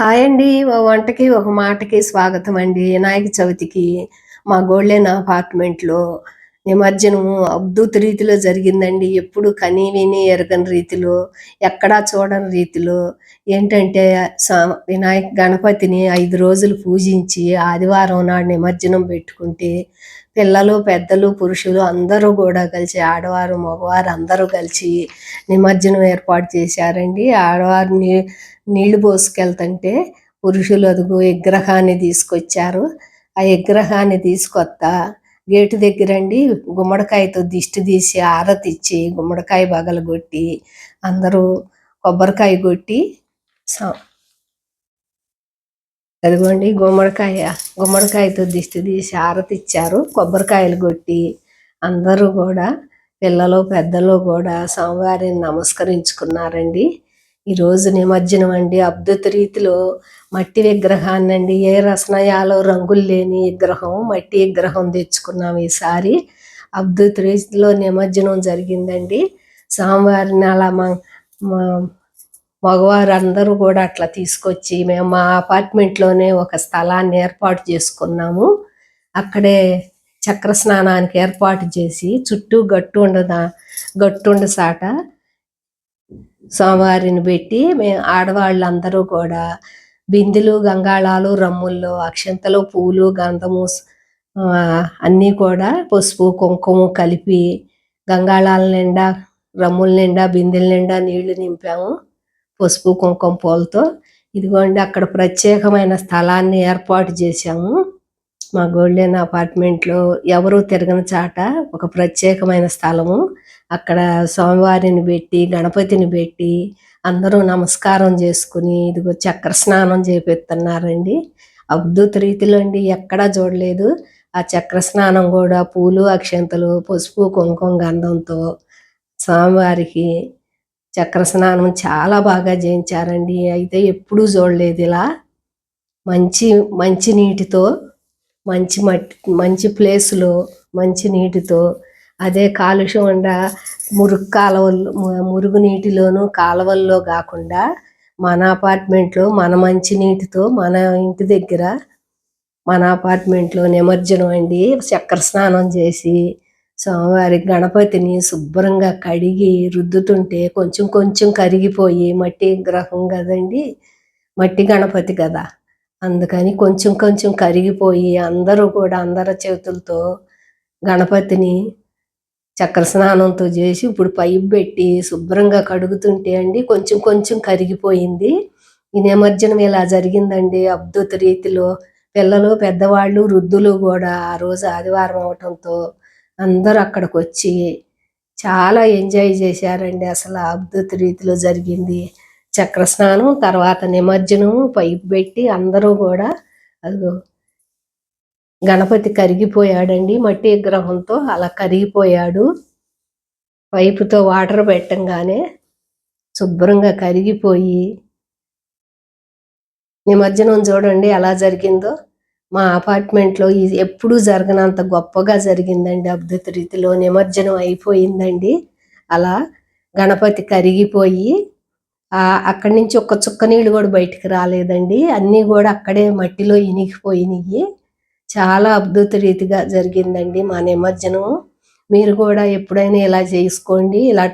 Hi అండి. ఓ వంటకి ఒక మాటకి స్వాగతం అండి. వినాయక చవితికి మా గోల్డెన్ అపార్ట్మెంట్లో నిమజ్జనం అద్భుత రీతిలో జరిగిందండి. ఎప్పుడు కని విని ఎరగని రీతిలో ఎక్కడా చూడని రీతిలో ఏంటంటే సా- వినాయక గణపతిని ఐదు రోజులు పూజించి ఆదివారం నాడు నిమజ్జనం పెట్టుకుంటే పిల్లలు పెద్దలు పురుషులు అందరూ కూడా కలిసి ఆడవారు మగవారు అందరూ కలిసి నిమజ్జనం ఏర్పాటు చేశారండి. ఆడవారిని నీళ్ళు పోసుకెళ్తుంటే పురుషులు అదుగు విగ్రహాన్ని తీసుకొచ్చారు. ఆ విగ్రహాన్ని తీసుకొత్తా గేటు దగ్గరండి గుమ్మడికాయతో దిష్టి తీసి ఆరతిచ్చి గుమ్మడికాయ బగలు కొట్టి అందరూ కొబ్బరికాయ కొట్టి అదిగోండి గుమ్మడికాయ గుమ్మడికాయతో దిష్టి తీసి ఆరతిచ్చారు కొబ్బరికాయలు కొట్టి అందరూ కూడా పిల్లలు పెద్దలు కూడా స్వామివారిని నమస్కరించుకున్నారండి. ఈరోజు నిమజ్జనం అండి. అద్భుత రీతిలో మట్టి విగ్రహాన్ని అండి ఏ రసనయాలో రంగులు లేని విగ్రహం మట్టి విగ్రహం తెచ్చుకున్నాం ఈసారి. అద్భుత రీతిలో నిమజ్జనం జరిగిందండి. స్వామివారిని అలా మా మగవారు అందరూ కూడా అట్లా తీసుకొచ్చి మేము మా అపార్ట్మెంట్లోనే ఒక స్థలాన్ని ఏర్పాటు చేసుకున్నాము. అక్కడే చక్ర స్నానానికి ఏర్పాటు చేసి చుట్టూ గట్టు ఉండదా గట్టుండ సాట సోమవారిని పెట్టి మేము ఆడవాళ్ళందరూ కూడా బిందెలు గంగాళాలు రమ్ముల్లో అక్షంతలు పూలు గంధము అన్నీ కూడా పసుపు కుంకుమ కలిపి గంగాళాల నిండా రమ్ముల నిండా బిందెల నిండా నీళ్ళు నింపాము పసుపు కుంకుమ పూలతో. ఇదిగోండి అక్కడ ప్రత్యేకమైన స్థలాన్ని ఏర్పాటు చేశాము. మా గోల్డెన్ అపార్ట్మెంట్లో ఎవరూ తిరగని చాట ఒక ప్రత్యేకమైన స్థలము. అక్కడ స్వామివారిని పెట్టి గణపతిని పెట్టి అందరూ నమస్కారం చేసుకుని ఇదిగో చక్ర స్నానం చేపిస్తున్నారండి. అద్భుత రీతిలో అండి ఎక్కడా చూడలేదు. ఆ చక్ర స్నానం కూడా పూలు అక్షంతలు పసుపు కుంకుమ గంధంతో స్వామివారికి చక్ర స్నానం చాలా బాగా చేయించారండి. అయితే ఎప్పుడూ చూడలేదు ఇలా. మంచి మంచి నీటితో మంచి మట్టి మంచి ప్లేస్లో మంచి నీటితో అదే కాలుష్యం ఉండ మురుగు కాలువలు మురుగు నీటిలోను కాలువల్లో కాకుండా మన అపార్ట్మెంట్లో మన మంచి నీటితో మన ఇంటి దగ్గర మన అపార్ట్మెంట్లో నిమజ్జనం అండి. చక్కెర స్నానం చేసి స్వామివారి గణపతిని శుభ్రంగా కడిగి రుద్దుతుంటే కొంచెం కొంచెం కరిగిపోయి మట్టి గ్రహం కదండి. మట్టి గణపతి కదా. అందుకని కొంచెం కొంచెం కరిగిపోయి అందరూ కూడా అందరి చేతులతో గణపతిని చక్ర స్నానంతో చేసి ఇప్పుడు పైపు పెట్టి శుభ్రంగా కడుగుతుంటే అండి కొంచెం కొంచెం కరిగిపోయింది. ఈ నిమజ్జనం ఇలా జరిగిందండి? అద్భుత రీతిలో పిల్లలు పెద్దవాళ్ళు వృద్ధులు కూడా ఆ రోజు ఆదివారం అవటంతో అందరూ అక్కడికి వచ్చి చాలా ఎంజాయ్ చేశారండి. అసలు అద్భుత రీతిలో జరిగింది చక్ర స్నానం తర్వాత నిమజ్జనం పైపు పెట్టి అందరూ కూడా అదిగో గణపతి కరిగిపోయాడండి మట్టి విగ్రహంతో అలా కరిగిపోయాడు. పైపుతో వాటర్ పెట్టంగానే శుభ్రంగా కరిగిపోయి నిమజ్జనం చూడండి ఎలా జరిగిందో. మా అపార్ట్మెంట్లో ఇది ఎప్పుడూ జరగనంత గొప్పగా జరిగిందండి అద్భుత రీతిలో. నిమజ్జనం అయిపోయిందండి. అలా గణపతి కరిగిపోయి అక్కడి నుంచి ఒక్క చుక్క నీళ్ళు కూడా బయటికి రాలేదండి. అన్నీ కూడా అక్కడే మట్టిలో ఇనికిపోయినాయి చాలా అద్భుత రీతిగా జరిగిందండి మా నిమజ్జనం. మీరు కూడా ఎప్పుడైనా ఇలా చేసుకోండి ఇలా